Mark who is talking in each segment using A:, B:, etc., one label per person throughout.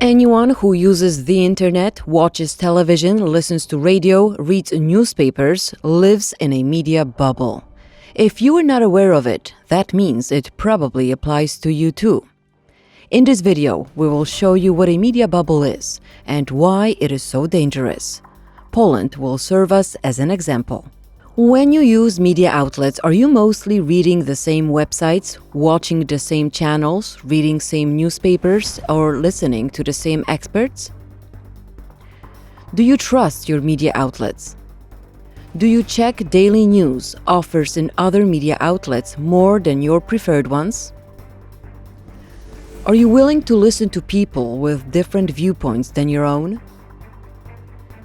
A: Anyone who uses the internet, watches television, listens to radio, reads newspapers, lives in a media bubble. If you are not aware of it, that means it probably applies to you too. In this video, we will show you what a media bubble is and why it is so dangerous. Poland will serve us as an example. When you use media outlets, are you mostly reading the same websites, watching the same channels, reading same newspapers, or listening to the same experts? Do you trust your media outlets? Do you check daily news, offers in other media outlets more than your preferred ones? Are you willing to listen to people with different viewpoints than your own?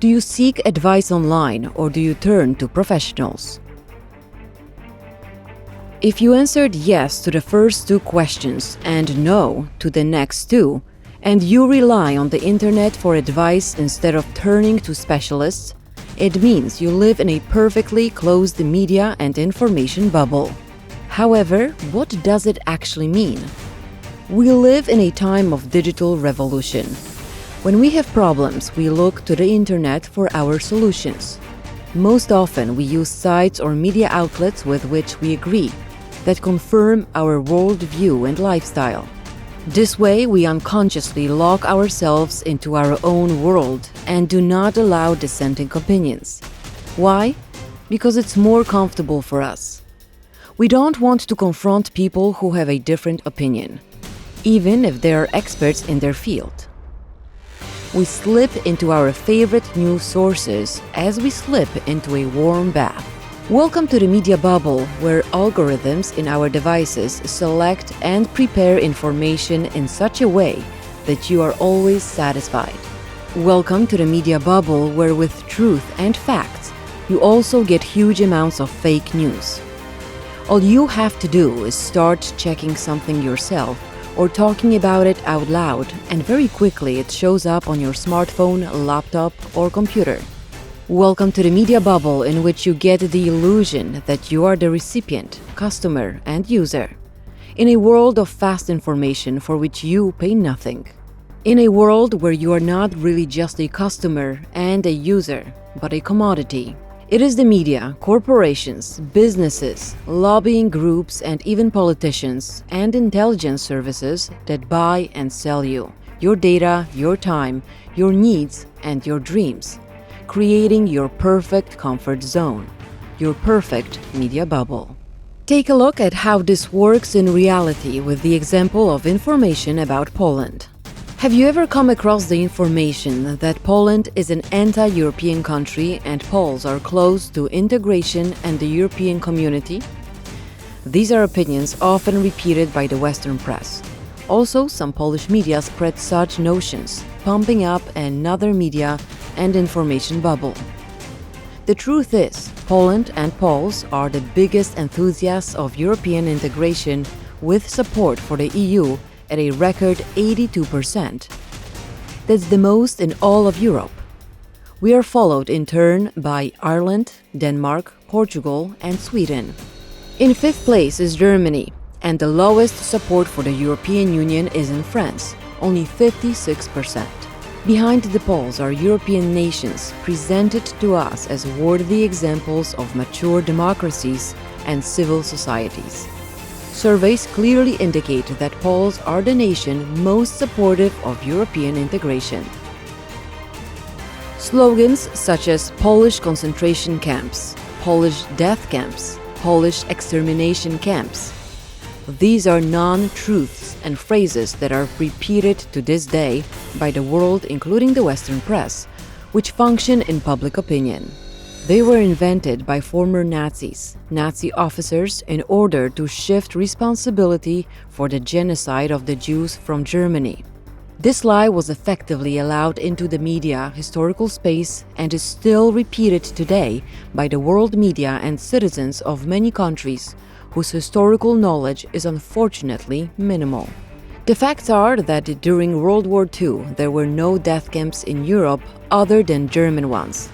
A: Do you seek advice online or do you turn to professionals? If you answered yes to the first two questions and no to the next two, and you rely on the internet for advice instead of turning to specialists, it means you live in a perfectly closed media and information bubble. However, what does it actually mean? We live in a time of digital revolution when we have problems, we look to the internet for our solutions. Most often, we use sites or media outlets with which we agree, that confirm our worldview and lifestyle. This way, we unconsciously lock ourselves into our own world and do not allow dissenting opinions. Why? Because it's more comfortable for us. We don't want to confront people who have a different opinion, even if they are experts in their field we slip into our favorite news sources as we slip into a warm bath. Welcome to the media bubble, where algorithms in our devices select and prepare information in such a way that you are always satisfied. Welcome to the media bubble, where with truth and facts, you also get huge amounts of fake news. All you have to do is start checking something yourself or talking about it out loud, and very quickly it shows up on your smartphone, laptop, or computer. Welcome to the media bubble in which you get the illusion that you are the recipient, customer, and user. In a world of fast information for which you pay nothing. In a world where you are not really just a customer and a user, but a commodity. It is the media, corporations, businesses, lobbying groups, and even politicians and intelligence services that buy and sell you your data, your time, your needs, and your dreams, creating your perfect comfort zone, your perfect media bubble. Take a look at how this works in reality with the example of information about Poland. Have you ever come across the information that Poland is an anti European country and Poles are close to integration and the European community? These are opinions often repeated by the Western press. Also, some Polish media spread such notions, pumping up another media and information bubble. The truth is, Poland and Poles are the biggest enthusiasts of European integration with support for the EU at a record 82%. That's the most in all of Europe. We are followed in turn by Ireland, Denmark, Portugal, and Sweden. In fifth place is Germany, and the lowest support for the European Union is in France, only 56%. Behind the Poles are European nations presented to us as worthy examples of mature democracies and civil societies. Surveys clearly indicate that Poles are the nation most supportive of European integration. Slogans such as Polish concentration camps, Polish death camps, Polish extermination camps. These are non truths and phrases that are repeated to this day by the world, including the Western press, which function in public opinion. They were invented by former Nazis, Nazi officers, in order to shift responsibility for the genocide of the Jews from Germany. This lie was effectively allowed into the media historical space and is still repeated today by the world media and citizens of many countries whose historical knowledge is unfortunately minimal. The facts are that during World War II there were no death camps in Europe other than German ones.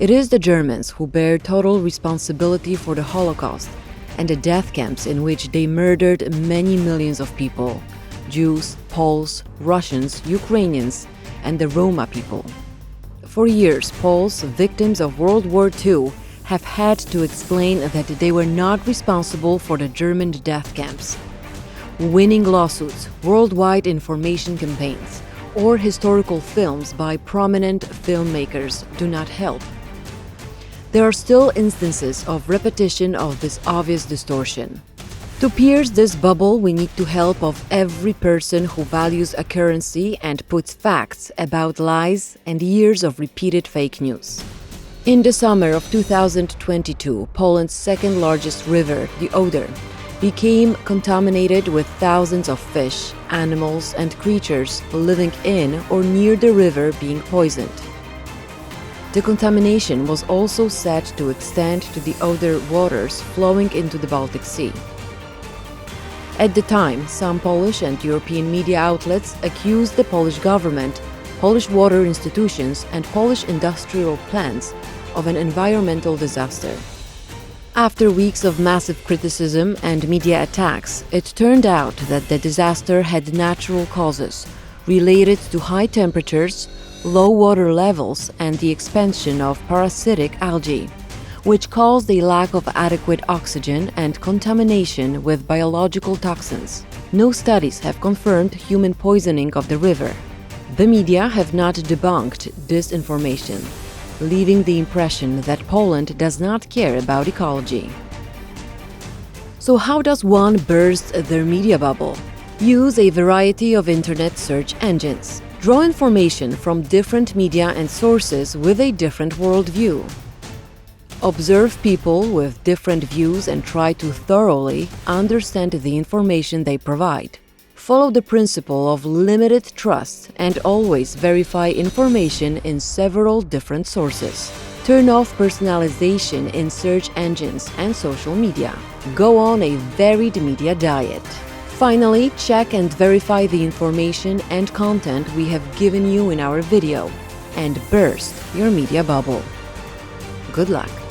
A: It is the Germans who bear total responsibility for the Holocaust and the death camps in which they murdered many millions of people, Jews, Poles, Russians, Ukrainians, and the Roma people. For years, Poles, victims of World War II, have had to explain that they were not responsible for the German death camps. Winning lawsuits, worldwide information campaigns, or historical films by prominent filmmakers do not help. There are still instances of repetition of this obvious distortion. To pierce this bubble, we need the help of every person who values accuracy and puts facts about lies and years of repeated fake news. In the summer of 2022, Poland's second largest river, the Oder, became contaminated with thousands of fish, animals, and creatures living in or near the river being poisoned. The contamination was also said to extend to the other waters flowing into the Baltic Sea. At the time, some Polish and European media outlets accused the Polish government, Polish water institutions, and Polish industrial plants of an environmental disaster. After weeks of massive criticism and media attacks, it turned out that the disaster had natural causes related to high temperatures, low water levels, and the expansion of parasitic algae, which caused a lack of adequate oxygen and contamination with biological toxins. No studies have confirmed human poisoning of the river. The media have not debunked this information leaving the impression that Poland does not care about ecology. So, how does one burst their media bubble? Use a variety of internet search engines. Draw information from different media and sources with a different worldview. Observe people with different views and try to thoroughly understand the information they provide. Follow the principle of limited trust and always verify information in several different sources. Turn off personalization in search engines and social media. Go on a varied media diet. Finally, check and verify the information and content we have given you in our video and burst your media bubble. Good luck!